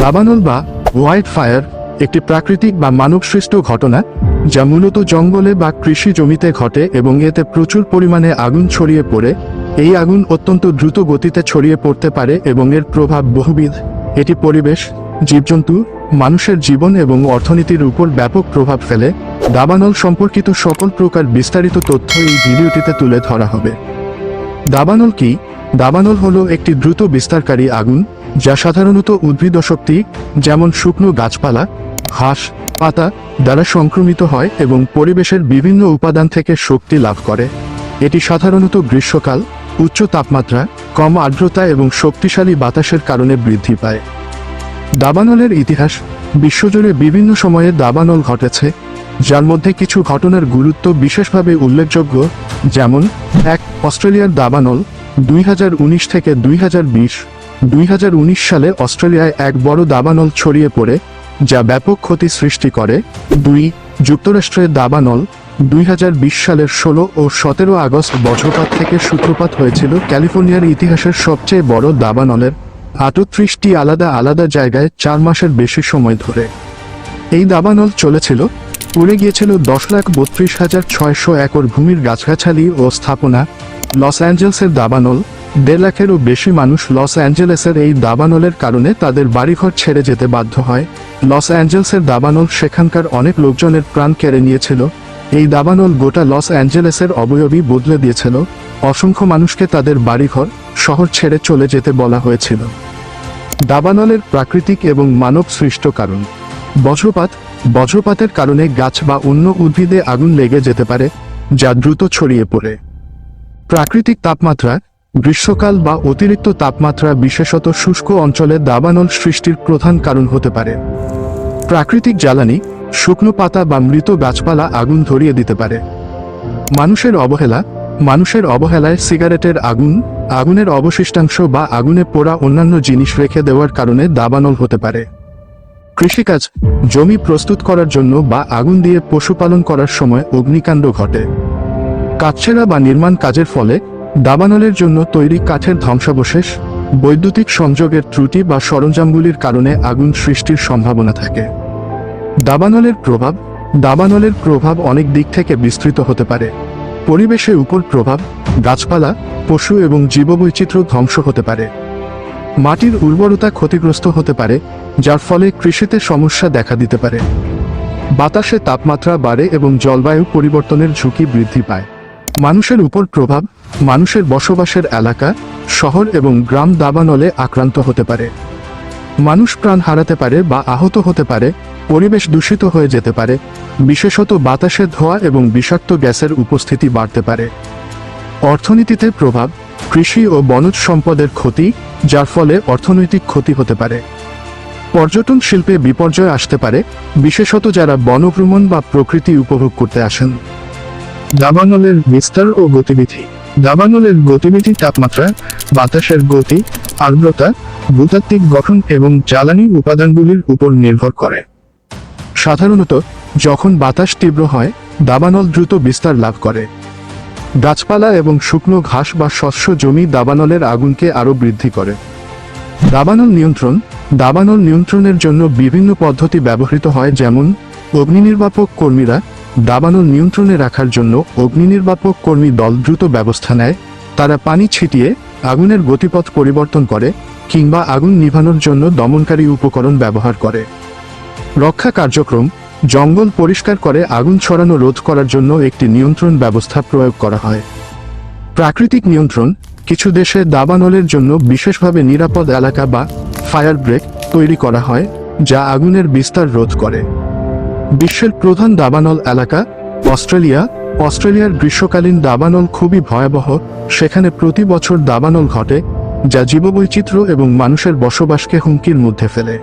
দাবানল বা white fire একটি প্রাকৃতিক বা মানবসৃষ্ট ঘটনা, যা মূলত জঙ্গলে বা কৃষি জমিতে ঘটে এবং এতে প্রচুর পরিমাণে আগুন ছড়িয়ে পড়ে। এই আগুন অত্যন্ত দ্রুত গতিতে ছড়িয়ে পড়তে পারে এবং এর প্রভাব বহুবিধ। এটি পরিবেশ, জীবজন্তু, মানুষের জীবন এবং অর্থনীতির উপর ব্যাপক প্রভাব ফেলে। দাবানল সম্পর্কিত সকল প্রকার বিস্তারিত তথ্য এই ভিডিওটিতে তুলে ধরা হবে। দাবানল কি? দাবানল হলো একটি দ্রুত বিস্তারকারী আগুন যা সাধারণত উদ্ভিদ শক্তি, যেমন শুকনো গাছপালা ঘাস পাতা দ্বারা সংক্রমিত হয় এবং পরিবেশের বিভিন্ন উপাদান থেকে শক্তি লাভ করে। এটি সাধারণত গ্রীষ্মকাল, উচ্চ তাপমাত্রা, কম আর্দ্রতা এবং শক্তিশালী বাতাসের কারণে বৃদ্ধি পায়। দাবানলের ইতিহাস বিশ্বজুড়ে বিভিন্ন সময়ে দাবানল ঘটেছে, যার মধ্যে কিছু ঘটনার গুরুত্ব বিশেষভাবে উল্লেখযোগ্য, যেমন এক অস্ট্রেলিয়ার দাবানল দুই হাজার উনিশ থেকে দুই হাজার বিশ দুই হাজার উনিশ সালে অস্ট্রেলিয়ায় এক বড় দাবানল ছড়িয়ে পড়ে, যা ব্যাপক ক্ষতি সৃষ্টি করে। দুই, যুক্তরাষ্ট্রের দাবানল দুই হাজার বিশ সালের ষোলো ও সতেরো আগস্ট বজ্রপাত থেকে সূত্রপাত হয়েছিল ক্যালিফোর্নিয়ার ইতিহাসের সবচেয়ে বড় দাবানলের আটত্রিশটি আলাদা আলাদা জায়গায় চার মাসের বেশি সময় ধরে। এই দাবানল চলেছিল, উড়ে গিয়েছিল দশ লাখ বত্রিশ হাজার ছয়শো একর ভূমির গাছগাছালি ও স্থাপনা লস অ্যাঞ্জেলসের দাবানল, দেড় লাখেরও বেশি মানুষ লস অ্যাঞ্জেলেসের এই দাবানলের কারণে তাদের বাড়িঘর ছেড়ে যেতে বাধ্য হয়। লস অ্যাঞ্জেলসের দাবানল সেখানকার অনেক লোকজনের প্রাণ কেড়ে নিয়েছিল। এই দাবানল গোটা লস অ্যাঞ্জেলেসের অবয়বই বদলে দিয়েছিল। অসংখ্য মানুষকে তাদের বাড়িঘর, শহর ছেড়ে চলে যেতে বলা হয়েছিল। দাবানলের প্রাকৃতিক এবং মানব সৃষ্ট কারণ। বজ্রপাত, বজ্রপাতের কারণে গাছ বা অন্য উদ্ভিদে আগুন লেগে যেতে পারে, যা দ্রুত ছড়িয়ে পড়ে। প্রাকৃতিক তাপমাত্রা, গ্রীষ্মকাল বা অতিরিক্ত তাপমাত্রা বিশেষত শুষ্ক অঞ্চলে দাবানল সৃষ্টির প্রধান কারণ হতে পারে। প্রাকৃতিক জ্বালানি, শুকনো পাতা বা মৃত গাছপালা আগুন ধরিয়ে দিতে পারে। মানুষের অবহেলা, মানুষের অবহেলায় সিগারেটের আগুন, আগুনের অবশিষ্টাংশ বা আগুনে পোড়া অন্যান্য জিনিস রেখে দেওয়ার কারণে দাবানল হতে পারে। কৃষিকাজ, জমি প্রস্তুত করার জন্য বা আগুন দিয়ে পশুপালন করার সময় অগ্নিকাণ্ড ঘটে। কাঠছেড়া বা নির্মাণ কাজের ফলে দাবানলের জন্য তৈরি কাঠের ধ্বংসাবশেষ, বৈদ্যুতিক সংযোগের ত্রুটি বা সরঞ্জামগুলির কারণে আগুন সৃষ্টির সম্ভাবনা থাকে। দাবানলের প্রভাব দাবানলের প্রভাব অনেক দিক থেকে বিস্তৃত হতে পারে। পরিবেশের উপর প্রভাব, গাছপালা, পশু এবং জীববৈচিত্র্য ধ্বংস হতে পারে। মাটির উর্বরতা ক্ষতিগ্রস্ত হতে পারে, যার ফলে কৃষিতে সমস্যা দেখা দিতে পারে। বাতাসে তাপমাত্রা বাড়ে এবং জলবায়ু পরিবর্তনের ঝুঁকি বৃদ্ধি পায়। মানুষের উপর প্রভাব, মানুষের বসবাসের এলাকা, শহর এবং গ্রাম দাবানলে আক্রান্ত হতে পারে। মানুষ প্রাণ হারাতে পারে বা আহত হতে পারে, পরিবেশ দূষিত হয়ে যেতে পারে, বিশেষত বাতাসে ধোঁয়া এবং বিষাক্ত গ্যাসের উপস্থিতি বাড়তে পারে। অর্থনীতিতে প্রভাব, কৃষি ও বনজ সম্পদের ক্ষতি, যার ফলে অর্থনৈতিক ক্ষতি হতে পারে। পর্যটন শিল্পে বিপর্যয় আসতে পারে, বিশেষত যারা বনভ্রমণ বা প্রকৃতি উপভোগ করতে আসেন। দাবানলের বিস্তার ও গতিবিধি। দাবানলের গতিবিধি তাপমাত্রা, বাতাসের গতি, আর্দ্রতা, ভূতাত্ত্বিক গঠন এবং জ্বালানি উপাদানগুলির উপর নির্ভর করে। সাধারণত, যখন বাতাস তীব্র হয়, দাবানল দ্রুত বিস্তার লাভ করে। গাছপালা এবং শুকনো ঘাস বা শস্য জমি দাবানলের আগুনকে আরও বৃদ্ধি করে। দাবানল নিয়ন্ত্রণ, দাবানল নিয়ন্ত্রণের জন্য বিভিন্ন পদ্ধতি ব্যবহৃত হয় যেমন অগ্নি নির্বাপক কর্মীরা দাবানল নিয়ন্ত্রণে রাখার জন্য অগ্নি নির্বাপক কর্মী দল দ্রুত ব্যবস্থা নেয়। তারা পানি ছিটিয়ে আগুনের গতিপথ পরিবর্তন করে কিংবা আগুন নিভানোর জন্য দমনকারী উপকরণ ব্যবহার করে। রক্ষা কার্যক্রম, জঙ্গল পরিষ্কার করে আগুন ছড়ানো রোধ করার জন্য একটি নিয়ন্ত্রণ ব্যবস্থা প্রয়োগ করা হয়। প্রাকৃতিক নিয়ন্ত্রণ, কিছু দেশে দাবানলের জন্য বিশেষভাবে নিরাপদ এলাকা বা ফায়ার ব্রেক তৈরি করা হয়, যা আগুনের বিস্তার রোধ করে। বিশ্বের প্রধান দাবানল এলাকা, অস্ট্রেলিয়া। অস্ট্রেলিয়ার গ্রীষ্মকালীন দাবানল খুবই ভয়াবহ। সেখানে প্রতি বছর দাবানল ঘটে, যা জীববৈচিত্র্য এবং মানুষের বসবাসকে হুমকির মধ্যে ফেলে।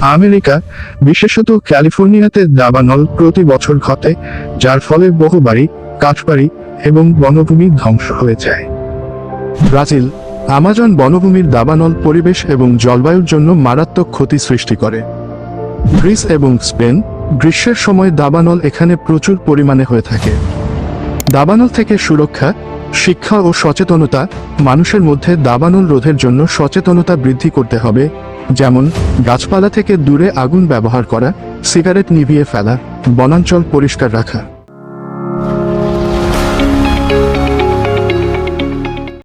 আমেরিকা, বিশেষত ক্যালিফোর্নিয়াতে দাবানল প্রতি বছর ঘটে, যার ফলে বহু বাড়ি, কাঠবাড়ি এবং বনভূমি ধ্বংস হয়ে যায়। ব্রাজিল, আমাজন বনভূমির দাবানল পরিবেশ এবং জলবায়ুর জন্য মারাত্মক ক্ষতি সৃষ্টি করে। গ্রিস এবং স্পেন গ্রীষ্মের সময় দাবানল এখানে প্রচুর পরিমাণে হয়ে থাকে। দাবানল থেকে সুরক্ষা, শিক্ষা ও সচেতনতা মানুষের মধ্যে দাবানল রোধের জন্য সচেতনতা বৃদ্ধি করতে হবে, যেমন গাছপালা থেকে দূরে আগুন ব্যবহার করা, সিগারেট নিভিয়ে ফেলা, বনাঞ্চল পরিষ্কার রাখা।